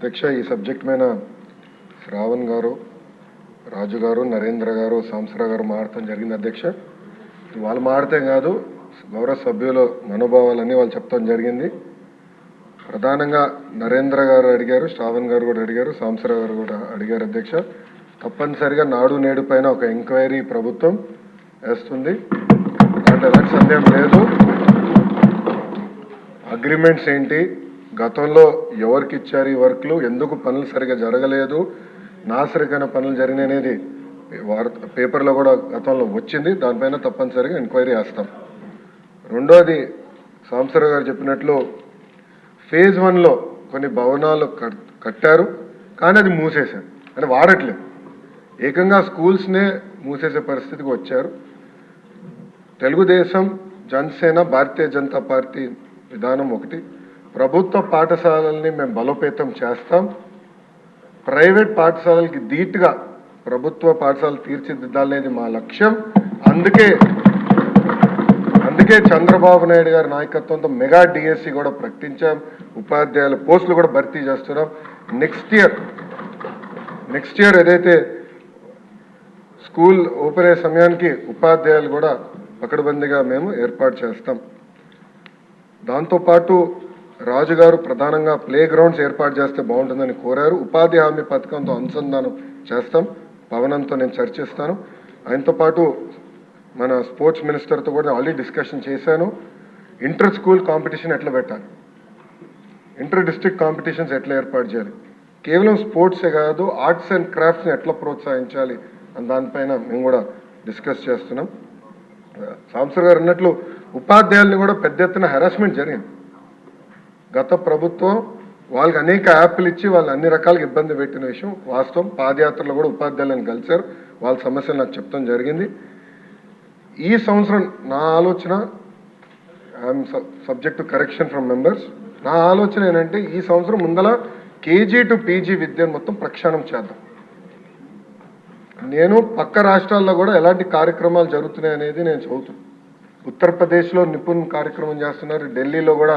అధ్యక్ష ఈ సబ్జెక్ట్ మీద శ్రావణ్ గారు రాజు గారు నరేంద్ర గారు సాంసరా గారు మాడటం జరిగింది అధ్యక్ష. వాళ్ళు మాడితే కాదు గౌరవ సభ్యుల మనోభావాలన్నీ వాళ్ళు చెప్తాం జరిగింది. ప్రధానంగా నరేంద్ర గారు అడిగారు శ్రావణ్ గారు కూడా అడిగారు సాంసరా గారు కూడా అడిగారు అధ్యక్ష. తప్పనిసరిగా నాడు నేడు పైన ఒక ఎంక్వైరీ ప్రభుత్వం వేస్తుంది. దాంట్లో ఎలాంటి సందేహం లేదు. అగ్రిమెంట్స్ ఏంటి? గతంలో ఎవరికి ఇచ్చారు ఈ వర్క్లు? ఎందుకు పనులు సరిగా జరగలేదు? నాసరికైన పనులు జరిగినాయి అనేది వార్త పేపర్లో కూడా గతంలో వచ్చింది. దానిపైన తప్పనిసరిగా ఎంక్వైరీ చేస్తాం. రెండోది సాంసరావు గారు చెప్పినట్లు ఫేజ్ వన్లో కొన్ని భవనాలు కట్- కట్టారు కానీ అది మూసేశారు. అంటే వాడట్లేదు. ఏకంగా స్కూల్స్నే మూసేసే పరిస్థితికి వచ్చారు. తెలుగుదేశం జనసేన భారతీయ జనతా పార్టీ విధానం ఒకటి. ప్రభుత్వ పాఠశాలల్ని మేము బలోపేతం చేస్తాం. ప్రైవేట్ పాఠశాలలకి ధీటుగా ప్రభుత్వ పాఠశాలలు తీర్చిదిద్దాలనేది మా లక్ష్యం. అందుకే అందుకే చంద్రబాబు నాయుడు గారి నాయకత్వంతో మెగా డిఎస్సి కూడా ప్రకటించాం. ఉపాధ్యాయుల పోస్టులు కూడా భర్తీ చేస్తున్నాం. నెక్స్ట్ ఇయర్ నెక్స్ట్ ఇయర్ ఏదైతే స్కూల్ ఓపెన్ అయ్యే సమయానికి ఉపాధ్యాయులు కూడా పకడ్బందీగా మేము ఏర్పాటు చేస్తాం. దాంతోపాటు రాజుగారు ప్రధానంగా ప్లే గ్రౌండ్స్ ఏర్పాటు చేస్తే బాగుంటుందని కోరారు. ఉపాధి హామీ పథకంతో అనుసంధానం చేస్తాం. పవనంతో నేను చర్చిస్తాను. ఆయనతో పాటు మన స్పోర్ట్స్ మినిస్టర్తో కూడా ఆల్రెడీ డిస్కషన్ చేశాను. ఇంటర్ స్కూల్ కాంపిటీషన్ ఎట్లా పెట్టాలి? ఇంటర్ డిస్ట్రిక్ట్ కాంపిటీషన్స్ ఎట్లా ఏర్పాటు చేయాలి? కేవలం స్పోర్ట్సే కాదు ఆర్ట్స్ అండ్ క్రాఫ్ట్స్ని ఎట్లా ప్రోత్సహించాలి అని దానిపైన మేము కూడా డిస్కస్ చేస్తున్నాం. సాంసర్ గారు అన్నట్లు ఉపాధ్యాయుల్ని కూడా పెద్ద ఎత్తున హెరాస్మెంట్ జరిగింది. గత ప్రభుత్వం వాళ్ళకి అనేక యాప్లు ఇచ్చి వాళ్ళు అన్ని రకాలుగా ఇబ్బంది పెట్టిన విషయం వాస్తవం. పాదయాత్రలో కూడా ఉపాధ్యాయులను కలిశారు. వాళ్ళ సమస్యలు నాకు చెప్తాం జరిగింది. ఈ సంవత్సరం నా ఆలోచన I'm subject to correction from members నా ఆలోచన ఏంటంటే ఈ సంవత్సరం ముందల కేజీ టు పీజీ విద్యను మొత్తం ప్రక్షాళన చేద్దాం. నేను పక్క రాష్ట్రాల్లో కూడా ఎలాంటి కార్యక్రమాలు జరుగుతున్నాయి అనేది నేను చదువుతున్నాను ఉత్తరప్రదేశ్లో నిపుణ్ కార్యక్రమం చేస్తున్నారు. ఢిల్లీలో కూడా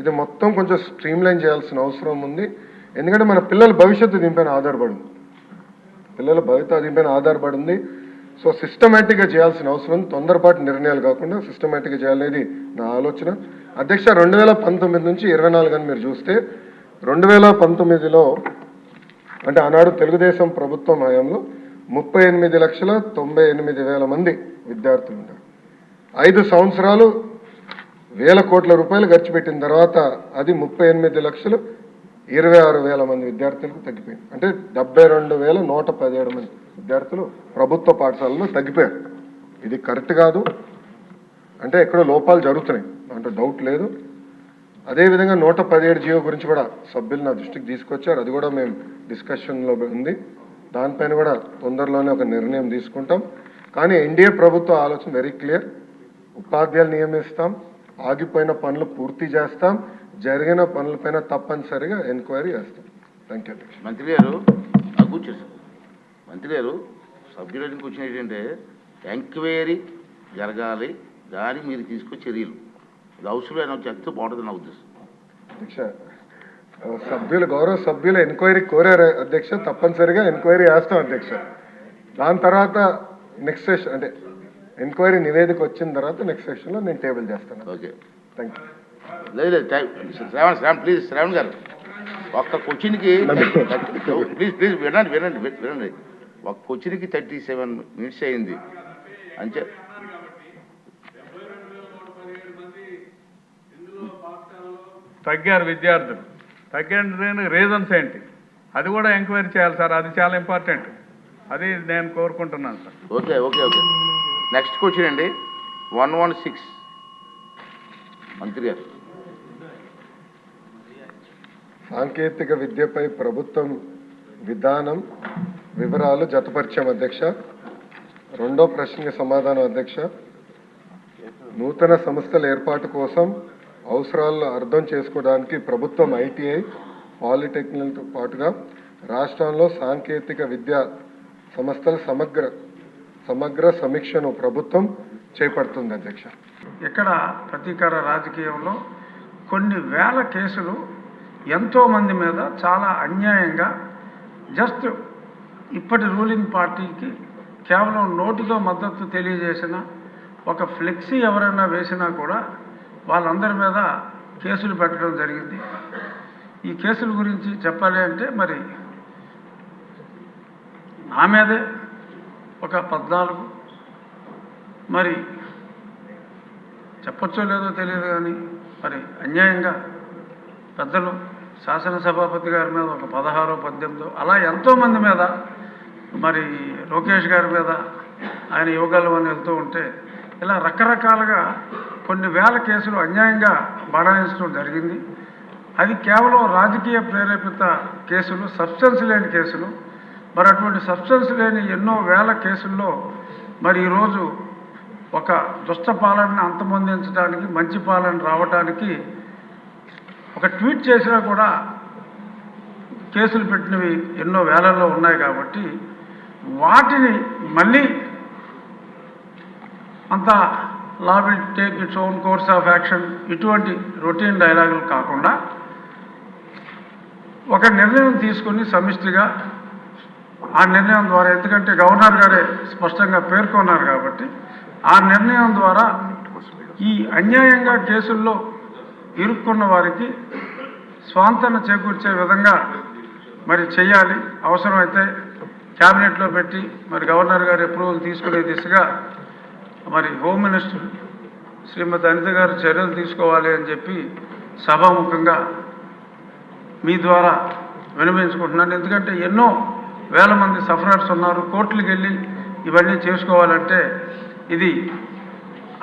ఇది మొత్తం కొంచెం స్ట్రీమ్లైన్ చేయాల్సిన అవసరం ఉంది. ఎందుకంటే మన పిల్లల భవిష్యత్తు దీనిపైన ఆధారపడి ఉంది పిల్లల భవిత దీనిపైన ఆధారపడి ఉంది సో సిస్టమేటిక్గా చేయాల్సిన అవసరం ఉంది. తొందరపాటు నిర్ణయాలు కాకుండా సిస్టమేటిక్గా చేయాలనేది నా ఆలోచన. అధ్యక్ష రెండు వేల పంతొమ్మిది నుంచి ఇరవై నాలుగు అని మీరు చూస్తే రెండు వేల పంతొమ్మిదిలో అంటే ఆనాడు తెలుగుదేశం ప్రభుత్వం హయాంలో ముప్పై ఎనిమిది లక్షల తొంభై ఎనిమిది వేల మంది విద్యార్థులు ఉంటారు ఐదు సంవత్సరాలు వేల కోట్ల రూపాయలు ఖర్చు పెట్టిన తర్వాత అది ముప్పై ఎనిమిది లక్షలు ఇరవై ఆరు వేల మంది విద్యార్థులకు తగ్గిపోయింది. అంటే డెబ్బై రెండు వేల నూట పదిహేడు మంది విద్యార్థులు ప్రభుత్వ పాఠశాలలో తగ్గిపోయారు. ఇది కరెక్ట్ కాదు. అంటే ఎక్కడో లోపాలు జరుగుతున్నాయి. దాంట్లో డౌట్ లేదు. అదేవిధంగా నూట పదిహేడు జియో గురించి కూడా సభ్యులు నా దృష్టికి తీసుకొచ్చారు. అది కూడా మేము డిస్కషన్లో ఉంది. దానిపైన కూడా తొందరలోనే ఒక నిర్ణయం తీసుకుంటాం. కానీ ఎన్డీఏ ప్రభుత్వ ఆలోచన వెరీ క్లియర్. ఉపాధ్యాయులు నియమిస్తాం. ఆగిపోయిన పనులు పూర్తి చేస్తాం జరిగిన పనులపైన తప్పనిసరిగా ఎంక్వైరీ చేస్తాం. థ్యాంక్ యూ మంత్రి గారు సార్. మంత్రి గారు సభ్యులకి వచ్చిన ఏంటంటే ఎంక్వైరీ జరగాలి దానికి మీరు తీసుకొచ్చే చర్యలు. ఇది అవసరమైన చెప్తే బాగుంటుంది నా ఉద్దేశం. అధ్యక్ష సభ్యులు గౌరవ సభ్యులు ఎంక్వైరీ కోరారు అధ్యక్ష తప్పనిసరిగా ఎంక్వైరీ వేస్తాం అధ్యక్ష. దాని తర్వాత నెక్స్ట్ సెషన్ అంటే ఎంక్వైరీ నివేదిక వచ్చిన తర్వాత నెక్స్ట్ సెషన్లో నేను టేబుల్ చేస్తాను. ఓకే థ్యాంక్ యూ లేదు లేదు థ్యాంక్- శ్రావణ్ శ్రావణ్ ప్లీజ్ శ్రావణ్ గారు. ఒక్క క్వశ్చన్కి ప్లీజ్ ప్లీజ్ వినండి వినండి వినండి. ఒక క్వశ్చన్కి థర్టీ సెవెన్ మినిట్స్ అయింది. అంచే తగ్గారు విద్యార్థులు. తగ్గిన రీజన్స్ ఏంటి? అది కూడా ఎంక్వైరీ చేయాలి సార్. అది చాలా ఇంపార్టెంట్ అది నేను కోరుకుంటున్నాను sir. Okay okay okay next question అండి. వన్ వన్ సిక్స్ మంత్రి గారు. సాంకేతిక విద్యపై ప్రభుత్వం విధానం వివరాలు జతపరిచాం అధ్యక్ష. రెండో ప్రశ్నకి సమాధానం అధ్యక్ష. నూతన సంస్థల ఏర్పాటు కోసం అవసరాలను అర్థం చేసుకోవడానికి ప్రభుత్వం ఐటీఐ పాలిటెక్నిక్తో పాటుగా రాష్ట్రంలో సాంకేతిక విద్యా సంస్థల సమగ్ర సమగ్ర సమీక్షను ప్రభుత్వం చేపడుతుంది అధ్యక్ష. ఇక్కడ ప్రతీకార రాజకీయంలో కొన్ని వేల కేసులు ఎంతోమంది మీద చాలా అన్యాయంగా జస్ట్ ఇప్పటి రూలింగ్ పార్టీకి కేవలం నోటితో మద్దతు తెలియజేసిన ఒక ఫ్లెక్సీ ఎవరైనా వేసినా కూడా వాళ్ళందరి మీద కేసులు పెట్టడం జరిగింది. ఈ కేసుల గురించి చెప్పాలి అంటే మరి నా మీదే ఒక పద్నాలుగు. మరి చెప్పచ్చో లేదో తెలియదు కానీ మరి అన్యాయంగా పెద్దలు శాసనసభాపతి గారి మీద ఒక పదహారో పద్దెనిమిదో అలా ఎంతోమంది మీద మరి లోకేష్ గారి మీద ఆయన యోగాలు అని వెళ్తూ ఉంటే ఇలా రకరకాలుగా కొన్ని వేల కేసులు అన్యాయంగా బడాయించడం జరిగింది. అది కేవలం రాజకీయ ప్రేరేపిత కేసులు సబ్స్టెన్స్ లేని కేసులు. మరి అటువంటి సబ్స్టెన్స్ లేని ఎన్నో వేల కేసుల్లో మరి ఈరోజు ఒక దుష్ట పాలనని అంతమొందించడానికి మంచి పాలన రావడానికి ఒక ట్వీట్ చేసినా కూడా కేసులు పెట్టినవి ఎన్నో వేలల్లో ఉన్నాయి కాబట్టి వాటిని మళ్ళీ అంత law will take its own course of action ఇటువంటి రొటీన్ డైలాగులు కాకుండా ఒక నిర్ణయం తీసుకుని సమిష్టిగా ఆ నిర్ణయం ద్వారా ఎందుకంటే గవర్నర్ గారే స్పష్టంగా పేర్కొన్నారు కాబట్టి ఆ నిర్ణయం ద్వారా ఈ అన్యాయంగా కేసుల్లో ఇరుక్కున్న వారికి స్వాంతన చేకూర్చే విధంగా మరి చేయాలి. అవసరమైతే క్యాబినెట్లో పెట్టి మరి గవర్నర్ గారి అప్రూవల్ తీసుకునే దిశగా మరి హోమ్ మినిస్టర్ శ్రీమతి అనిత గారు చర్యలు తీసుకోవాలి అని చెప్పి సభాముఖంగా మీ ద్వారా వినిపించుకుంటున్నాను ఎందుకంటే ఎన్నో వేల మంది సఫరర్స్ ఉన్నారు. కోర్టులకు వెళ్ళి ఇవన్నీ చేసుకోవాలంటే ఇది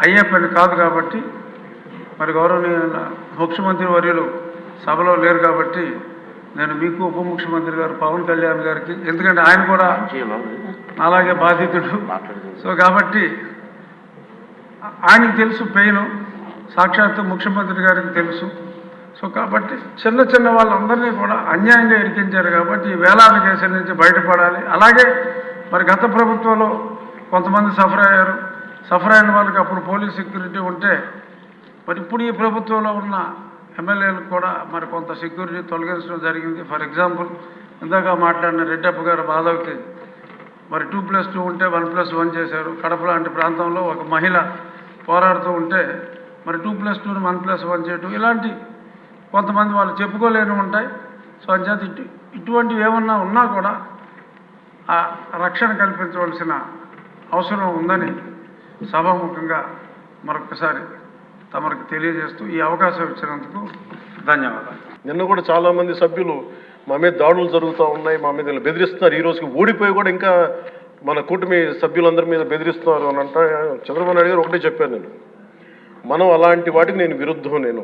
అయ్యే పని కాదు కాబట్టి మరి గౌరవనీయ ముఖ్యమంత్రి వర్యులు సభలో లేరు కాబట్టి నేను మీకు ఉప ముఖ్యమంత్రి గారు పవన్ కళ్యాణ్ గారికి ఎందుకంటే ఆయన కూడా అలాగే బాధితుడు. సో కాబట్టి ఆయనకి తెలుసు పెయిన్ సాక్షాత్తు ముఖ్యమంత్రి గారికి తెలుసు. సో కాబట్టి చిన్న చిన్న వాళ్ళందరినీ కూడా అన్యాయంగా ఇరికించారు కాబట్టి ఈ వేలాది కేసుల నుంచి బయటపడాలి. అలాగే మరి గత ప్రభుత్వంలో కొంతమంది సఫర్ అయ్యారు. సఫర్ అయిన వాళ్ళకి అప్పుడు పోలీస్ సెక్యూరిటీ ఉంటే మరి ఇప్పుడు ఈ ప్రభుత్వంలో ఉన్న ఎమ్మెల్యేలకు కూడా మరి కొంత సెక్యూరిటీ తొలగించడం జరిగింది. ఫర్ ఎగ్జాంపుల్ ఇందాక మాట్లాడిన రెడ్డప్ప గారు బాధవ్కి మరి టూ ప్లస్ టూ ఉంటే వన్ ప్లస్ వన్ చేశారు. కడప లాంటి ప్రాంతంలో ఒక మహిళ పోరాడుతూ ఉంటే మరి టూ ప్లస్ టూని వన్ ప్లస్ వన్ చేయటం ఇలాంటి కొంతమంది వాళ్ళు చెప్పుకోలేని ఉంటాయి. సో అంచేత ఇటు ఇటువంటివి ఏమన్నా ఉన్నా కూడా ఆ రక్షణ కల్పించవలసిన అవసరం ఉందని సభాముఖంగా మరొకసారి తమకు తెలియజేస్తూ ఈ అవకాశం ఇచ్చినందుకు ధన్యవాదాలు. నిన్న కూడా చాలామంది సభ్యులు మా మీద దాడులు జరుగుతూ ఉన్నాయి మా మీద ఇలా బెదిరిస్తున్నారు. ఈ రోజుకి ఓడిపోయి కూడా ఇంకా మన కూటమి సభ్యులందరి మీద బెదిరిస్తున్నారు అని అంటే చంద్రబాబు నాయుడు గారు ఒకటే చెప్పాను నేను. మనం అలాంటి వాటికి నేను విరుద్ధం నేను.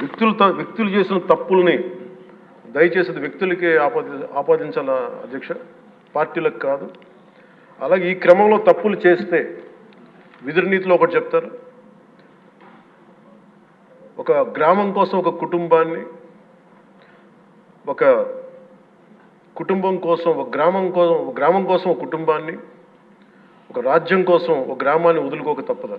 వ్యక్తులు త- వ్యక్తులు చేసిన తప్పుల్ని దయచేసి వ్యక్తులకే ఆపాది ఆపాదించాల అధ్యక్ష? పార్టీలకు కాదు. అలాగే ఈ క్రమంలో తప్పులు చేస్తే విధుల నీతిలో ఒకటి చెప్తారు. ఒక గ్రామం కోసం ఒక కుటుంబాన్ని ఒక కుటుంబం కోసం ఒక గ్రామం కోసం ఒక గ్రామం కోసం ఒక కుటుంబాన్ని ఒక రాజ్యం కోసం ఒక గ్రామాన్ని వదులుకోక తప్పదు.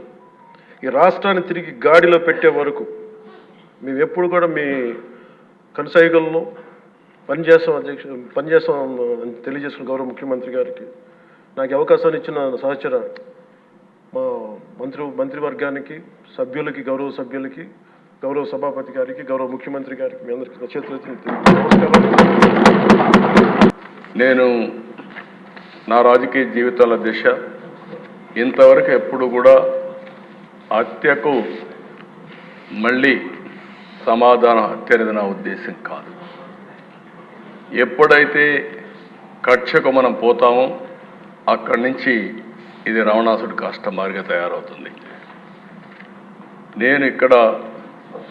ఈ రాష్ట్రాన్ని తిరిగి గాడిలో పెట్టే వరకు మేము ఎప్పుడు కూడా మీ కనసాయిగల్లో పనిచేస్తాం అధ్యక్ష పనిచేస్తాం అని తెలియజేసిన గౌరవ ముఖ్యమంత్రి గారికి. నాకు అవకాశాన్ని ఇచ్చిన సహచర మా మంత్రి మంత్రివర్గానికి సభ్యులకి గౌరవ సభ్యులకి గౌరవ సభాపతి గారికి గౌరవ ముఖ్యమంత్రి గారికి మీ అందరికీ నా నేను నా రాజకీయ జీవితాల దిశ ఇంతవరకు ఎప్పుడు కూడా హత్యకు మళ్ళీ సమాధానం హత్య అనేది నా ఉద్దేశం కాదు. ఎప్పుడైతే కక్షకు మనం పోతామో అక్కడి నుంచి ఇది రావణాసుడి కష్టమారిగా తయారవుతుంది. నేను ఇక్కడ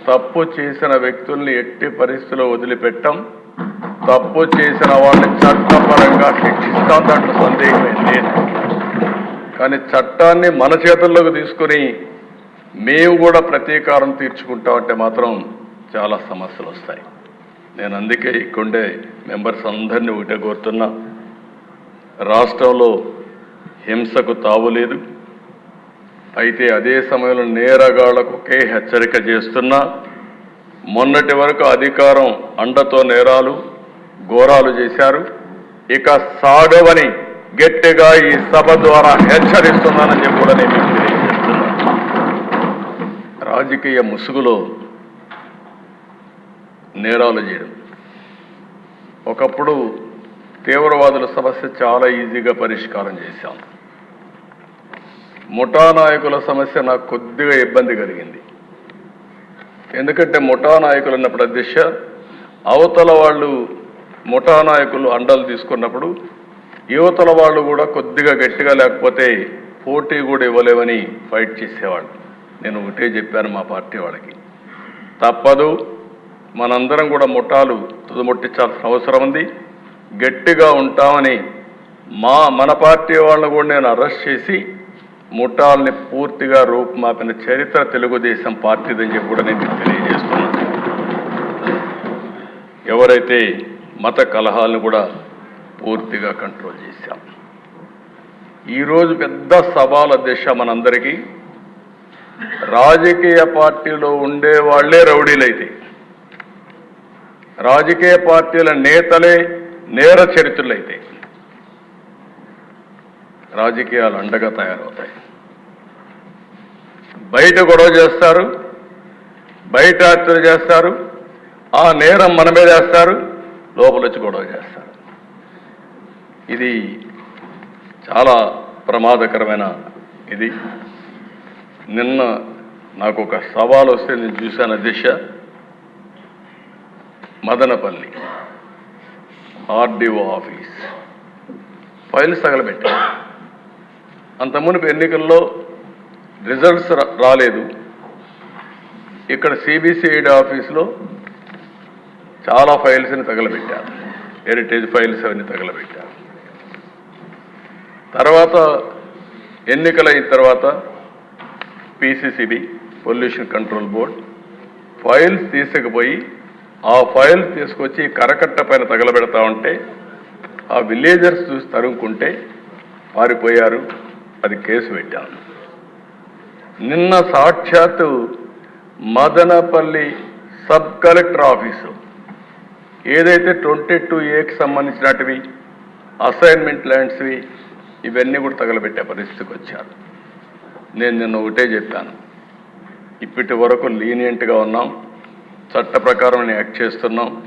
తప్పు చేసిన వ్యక్తుల్ని ఎట్టి పరిస్థితుల్లో వదిలిపెట్టాం. తప్పు చేసిన వాళ్ళని చట్టపరంగా శిక్షిస్తాం దాంట్లో సందేహమే లేదు. కానీ చట్టాన్ని మన చేతుల్లోకి తీసుకుని మేము కూడా ప్రతీకారం తీర్చుకుంటామంటే మాత్రం చాలా సమస్యలు వస్తాయి నేను అందుకే ఇక్కడే మెంబర్స్ అందరినీ ఒకటే కోరుతున్నా. రాష్ట్రంలో హింసకు తావులేదు అయితే అదే సమయంలో నేరగాళ్ళకు ఒకే హెచ్చరిక చేస్తున్నా. మొన్నటి వరకు అధికారం అండతో నేరాలు ఘోరాలు చేశారు. ఇక సాగవని గట్టిగా ఈ సభ ద్వారా హెచ్చరిస్తున్నానని చెప్పి కూడా నేను రాజకీయ ముసుగులో నేరాలు చేయడం. ఒకప్పుడు తీవ్రవాదుల సమస్య చాలా ఈజీగా పరిష్కారం చేశాం. ముఠా నాయకుల సమస్య నాకు కొద్దిగా ఇబ్బంది కలిగింది. ఎందుకంటే ముఠా నాయకులు ఉన్నప్పుడు అధ్యక్ష అవతల వాళ్ళు ముఠా నాయకులు అండలు తీసుకున్నప్పుడు యువతల వాళ్ళు కూడా కొద్దిగా గట్టిగా లేకపోతే పోటీ కూడా ఇవ్వలేమని ఫైట్ చేసేవాళ్ళు. నేను ఒకటే చెప్పాను మా పార్టీ వాళ్ళకి. తప్పదు మనందరం కూడా ముఠాలు తుదముట్టించాల్సిన అవసరం ఉంది. గట్టిగా ఉంటామని మా మన పార్టీ వాళ్ళని కూడా నేను అరెస్ట్ చేసి ముఠాల్ని పూర్తిగా రూపుమాపిన చరిత్ర తెలుగుదేశం పార్టీదని చెప్పి కూడా నేను తెలియజేస్తున్నాను. ఎవరైతే మత కలహాలను కూడా పూర్తిగా కంట్రోల్ చేశాం. ఈరోజు పెద్ద సవాల దిశ మనందరికీ. రాజకీయ పార్టీలో ఉండే వాళ్ళే రౌడీలైతే. రాజకీయ పార్టీల నేతలే నేర చరిత్రులైతే. రాజకీయాలు అండగా తయారవుతాయి. బయట గొడవ చేస్తారు బయట హత్యలు చేస్తారు ఆ నేరం మన మీద వేస్తారు లోపల వచ్చి గొడవ చేస్తారు. ఇది చాలా ప్రమాదకరమైన ఇది. నిన్న నాకు ఒక సవాల్ వస్తే నేను చూశాను Disha Madanapalli. RDO office. Files తగలబెట్టా అంత మునుపు ఎన్నికల్లో రిజల్ట్స్ రా- రాలేదు. ఇక్కడ సిబిసిఐడి ఆఫీస్లో చాలా ఫైల్స్ని తగలబెట్టారు హెరిటేజ్ ఫైల్స్ అవన్నీ తగలబెట్టారు తర్వాత ఎన్నికలైన తర్వాత PCCB pollution control board files తీసుకుపోయి ఆ ఫైల్స్ తీసుకొచ్చి కరకట్ట పైన తగలబెడతా ఉంటే ఆ విలేజర్స్ చూసి తరుముకుంటే పారిపోయారు. అది కేసు పెట్టాను నిన్న సాక్షాత్తు మదనపల్లి సబ్ కలెక్టర్ ఆఫీసు. ఏదైతే ట్వంటీ టూ ఏకి సంబంధించినటివి అసైన్మెంట్ ల్యాండ్స్వి ఇవన్నీ కూడా తగలబెట్టే పరిస్థితికి వచ్చారు. నేను నిన్న ఒకటే చెప్పాను. ఇప్పటి వరకు లీనియంట్గా ఉన్నాం. చట్ట ప్రకారం యాక్ట్ చేస్తున్నాం.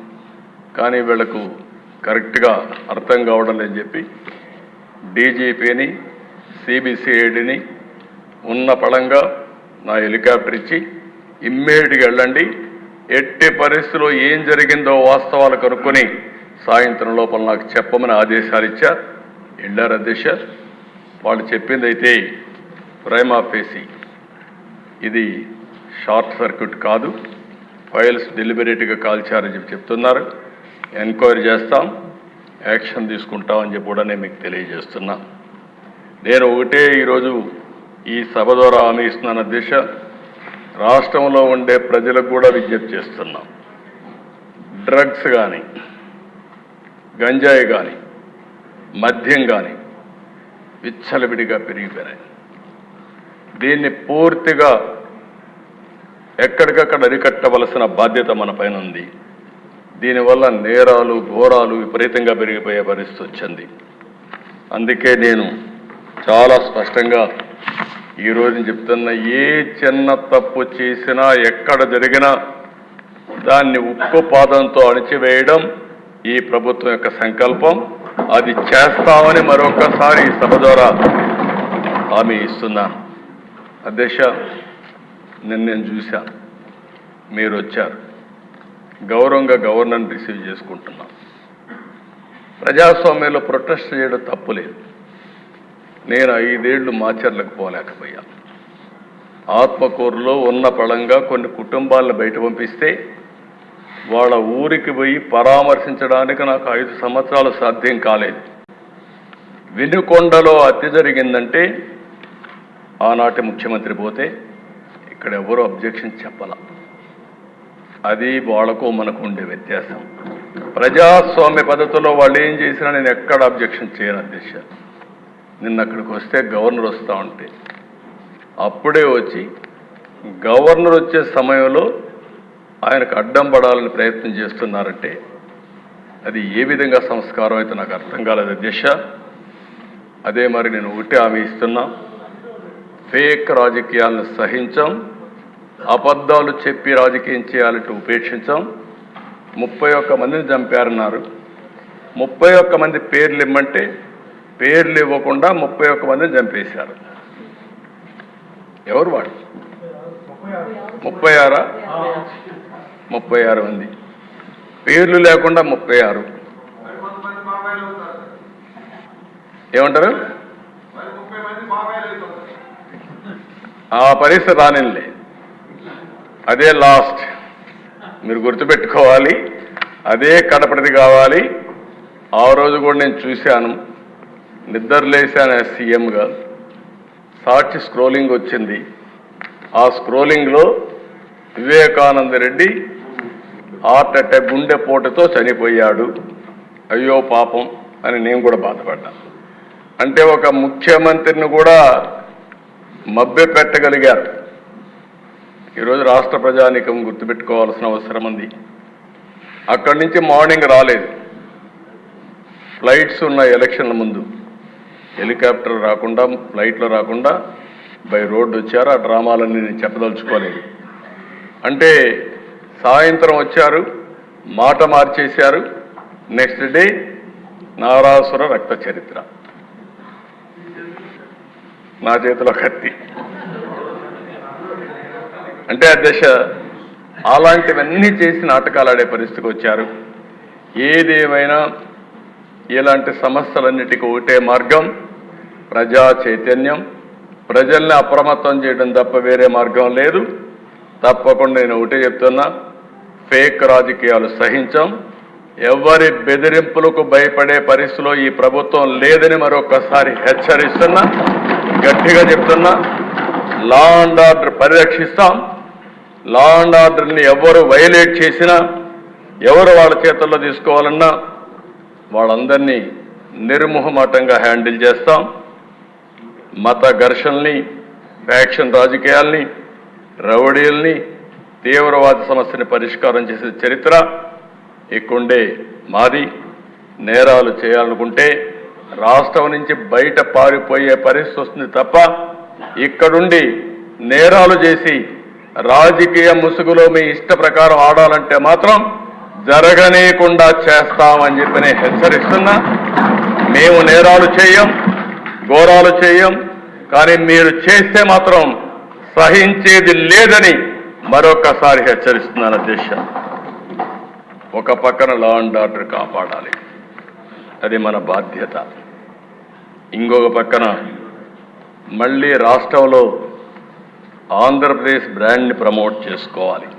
కానీ వీళ్ళకు కరెక్ట్గా అర్థం కావడం లేదని చెప్పి డీజీపీని సిబిసిఐడిని ఉన్న పడంగా నా హెలికాప్టర్ ఇచ్చి ఇమ్మీడియట్గా వెళ్ళండి. ఎట్టి పరిస్థితిలో ఏం జరిగిందో వాస్తవాలు కనుక్కొని సాయంత్రం లోపల నాకు చెప్పమని ఆదేశాలు ఇచ్చారు. వెళ్ళారు అధ్యక్ష. వాళ్ళు చెప్పింది అయితే ఇది షార్ట్ సర్క్యూట్ కాదు. ఫైల్స్ డెలిబరేట్గా కాల్చారని చెప్పి చెప్తున్నారు. ఎంక్వైరీ చేస్తాం. యాక్షన్ తీసుకుంటామని చెప్పి కూడా నేను మీకు తెలియజేస్తున్నా. నేను ఒకటే ఈరోజు ఈ సభ ద్వారా హామీ ఇస్తున్నాను దిశ. రాష్ట్రంలో ఉండే ప్రజలకు కూడా విజ్ఞప్తి చేస్తున్నాం. డ్రగ్స్ కానీ గంజాయి కానీ మద్యం కానీ విచ్చలవిడిగా పెరిగిపోయినాయి. దీన్ని పూర్తిగా ఎక్కడికక్కడ అరికట్టవలసిన బాధ్యత మన పైన ఉంది. దీనివల్ల నేరాలు ఘోరాలు విపరీతంగా పెరిగిపోయే పరిస్థితి వచ్చింది. అందుకే నేను చాలా స్పష్టంగా ఈరోజు చెప్తున్న ఏ చిన్న తప్పు చేసినా ఎక్కడ జరిగినా దాన్ని ఉక్కు పాదంతో అణిచివేయడం ఈ ప్రభుత్వం యొక్క సంకల్పం. అది చేస్తామని మరొకసారి ఈ సభ ద్వారా హామీ ఇస్తున్నాను అధ్యక్ష నిన్న నేను చూశాను మీరు వచ్చారు గౌరవంగా గవర్నర్ని రిసీవ్ చేసుకుంటున్నాం. ప్రజాస్వామ్యంలో ప్రొటెస్ట్ చేయడం తప్పులేదు. నేను ఐదేళ్ళు మాచర్లకు పోలేకపోయా. ఆత్మకూరులో ఉన్న పళంగా కొన్ని కుటుంబాలను బయట పంపిస్తే వాళ్ళ ఊరికి పోయి పరామర్శించడానికి నాకు ఐదు సంవత్సరాలు సాధ్యం కాలేదు. వినుకొండలో హత్య జరిగిందంటే ఆనాటి ముఖ్యమంత్రి పోతే ఇక్కడ ఎవరు అబ్జెక్షన్ చెప్పాల. అది వాళ్ళకు మనకు ఉండే వ్యత్యాసం. ప్రజాస్వామ్య పద్ధతిలో వాళ్ళు ఏం చేసినా నేను ఎక్కడ అబ్జెక్షన్ చేయను అధ్యక్ష. నిన్న అక్కడికి వస్తే గవర్నర్ వస్తూ ఉంటే. అప్పుడే వచ్చి గవర్నర్ వచ్చే సమయంలో ఆయనకు అడ్డం పడాలని ప్రయత్నం చేస్తున్నారంటే అది ఏ విధంగా సంస్కారం అయితే నాకు అర్థం కాలేదు అధ్యక్ష. అదే మరి నేను ఒకటే హామీ ఇస్తున్నా. ఫేక్ రాజకీయాలను సహించాం అబద్ధాలు చెప్పి రాజకీయం చేయాలంటే ఉపేక్షించాం. ముప్పై ఒక్క మందిని చంపారన్నారు. ముప్పై ఒక్క మంది పేర్లు ఇమ్మంటే పేర్లు ఇవ్వకుండా ముప్పై ఒక్క మందిని చంపేశారు. ఎవరు వాడు ముప్పై ఆరా? ముప్పై ఆరు మంది. పేర్లు లేకుండా ముప్పై ఆరు. ఏమంటారు? ఆ పరిస్థితి రానిలే అదే లాస్ట్. మీరు గుర్తుపెట్టుకోవాలి. అదే కడపటిది కావాలి. ఆ రోజు కూడా నేను చూశాను. నిద్ర లేశాను సీఎంగా. సాక్షి స్క్రోలింగ్ వచ్చింది. ఆ స్క్రోలింగ్లో వివేకానంద రెడ్డి హార్ట్ అటాక్ గుండెపోటుతో చనిపోయాడు. అయ్యో పాపం అని నేను కూడా బాధపడ్డా. అంటే ఒక ముఖ్యమంత్రిని కూడా మభ్య పెట్టగలిగారు. ఈరోజు రాష్ట్ర ప్రజానీకం గుర్తుపెట్టుకోవాల్సిన అవసరం ఉంది. అక్కడి నుంచి మార్నింగ్ రాలేదు. ఫ్లైట్స్ ఉన్న ఎలక్షన్ల ముందు. హెలికాప్టర్ రాకుండా ఫ్లైట్లో రాకుండా బై రోడ్డు వచ్చారు. ఆ డ్రామాలన్నీ నేను చెప్పదలుచుకోలేదు. అంటే సాయంత్రం వచ్చారు మాట మార్చేశారు. నెక్స్ట్ డే నారాసుర రక్త చరిత్ర. నా చేతిలో కత్తి. అంటే అధ్యక్ష అలాంటివన్నీ చేసి నాటకాలు ఆడే పరిస్థితికి వచ్చారు. ఏదేమైనా ఇలాంటి సమస్యలన్నిటికీ ఒకటే మార్గం ప్రజా చైతన్యం. ప్రజల్ని అప్రమత్తం చేయడం తప్ప వేరే మార్గం లేదు. తప్పకుండా నేను ఒకటే చెప్తున్నా ఫేక్ రాజకీయాలు సహించాం. ఎవరి బెదిరింపులకు భయపడే పరిస్థితిలో ఈ ప్రభుత్వం లేదని మరొకసారి హెచ్చరిస్తున్నా. గట్టిగా చెప్తున్నా లా అండ్ ఆర్డర్ పరిరక్షిస్తాం. లా అండ్ ఆర్డర్ని ఎవరు వైలేట్ చేసినా ఎవరు వాళ్ళ చేతుల్లో తీసుకోవాలన్నా వాళ్ళందరినీ నిర్మోహమాటంగా హ్యాండిల్ చేస్తాం. మత ఘర్షణల్ని ఫ్యాక్షన్ రాజకీయాల్ని రౌడీల్ని తీవ్రవాద సమస్యని పరిష్కారం చేసే చరిత్ర ఇక్కడుండే మాది. నేరాలు చేయాలనుకుంటే రాష్ట్రం నుంచి బయట పారిపోయే పరిస్థితి వస్తుంది తప్ప ఇక్కడుండి నేరాలు చేసి రాజకీయ ముసుగులో మీ ఇష్ట ప్రకారం ఆడాలంటే మాత్రం జరగనీయకుండా చేస్తామని చెప్పి నేను హెచ్చరిస్తున్నా. మేము నేరాలు చేయం ఘోరాలు చేయం కానీ మీరు చేస్తే మాత్రం సహించేది లేదని మరొకసారి హెచ్చరిస్తున్నాను అధ్యక్ష. ఒక పక్కన లా అండ్ ఆర్డర్ కాపాడాలి. అది మన బాధ్యత. ఇంకొక పక్కన మళ్ళీ రాష్ట్రంలో ఆంధ్రప్రదేశ్ బ్రాండ్ని ప్రమోట్ చేసుకోవాలి.